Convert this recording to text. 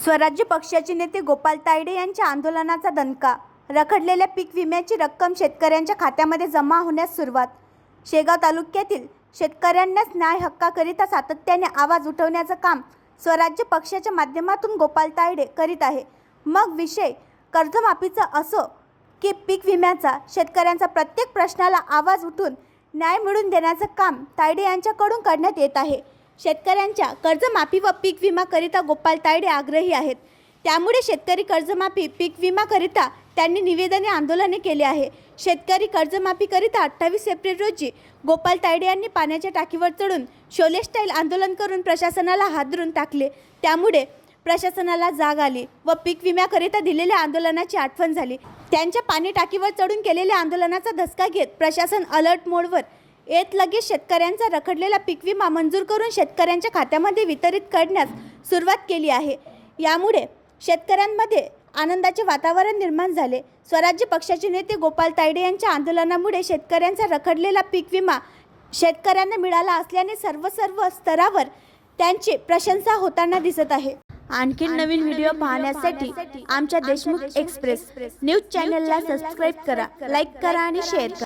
स्वराज्य पक्षाचे नेते गोपाल तायडे यांच्या आंदोलनाचा दणका. रखडलेल्या पीक विम्याची रक्कम शेतकऱ्यांच्या खात्यामध्ये जमा होण्यास सुरुवात. शेगाव तालुक्यातील शेतकऱ्यांनाच न्याय हक्काकरिता सातत्याने आवाज उठवण्याचं काम स्वराज्य पक्षाच्या माध्यमातून गोपाल तायडे करीत आहे. मग विषय कर्जमाफीचा असो की पीक विम्याचा शेतकऱ्यांचा प्रत्येक प्रश्नाला आवाज उठून न्याय मिळवून देण्याचं काम तायडे यांच्याकडून करण्यात येत आहे. शेतकऱ्यांच्या कर्जमाफी व पीक विमाकरिता गोपाल तायडे आग्रही आहेत. त्यामुळे शेतकरी कर्जमाफी पीक विमाकरिता त्यांनी निवेदने आंदोलने केले आहे. शेतकरी कर्जमाफीकरिता अठ्ठावीस एप्रिल रोजी गोपाल तायडे यांनी पाण्याच्या टाकीवर चढून शोले स्टाईल आंदोलन करून प्रशासनाला हादरून टाकले. त्यामुळे प्रशासनाला जाग आली व पीक विम्याकरिता दिलेल्या आंदोलनाची आठवण झाली. त्यांच्या पाणी टाकीवर चढून केलेल्या आंदोलनाचा धसका घेत प्रशासन अलर्ट मोडवर येत लगेच शेतकऱ्यांचा रखडलेला पीक विमा मंजूर करून शेतकऱ्यांच्या खात्यामध्ये वितरित करण्यास सुरुवात केली आहे. यामुळे शेतकऱ्यांमध्ये आनंदाचे वातावरण निर्माण झाले. स्वराज्य पक्षाचे नेते गोपाल तायडे यांच्या आंदोलनामुळे शेतकऱ्यांचा रखडलेला पीक विमा शेतकऱ्यांना मिळाला असल्याने सर्व सर्व स्तरावर त्यांची प्रशंसा होताना दिसत आहे. आणखीन नवीन व्हिडिओ पाहण्यासाठी आमच्या देशमुख एक्सप्रेस न्यूज चॅनलला सबस्क्राईब करा लाईक करा आणि शेअर करा.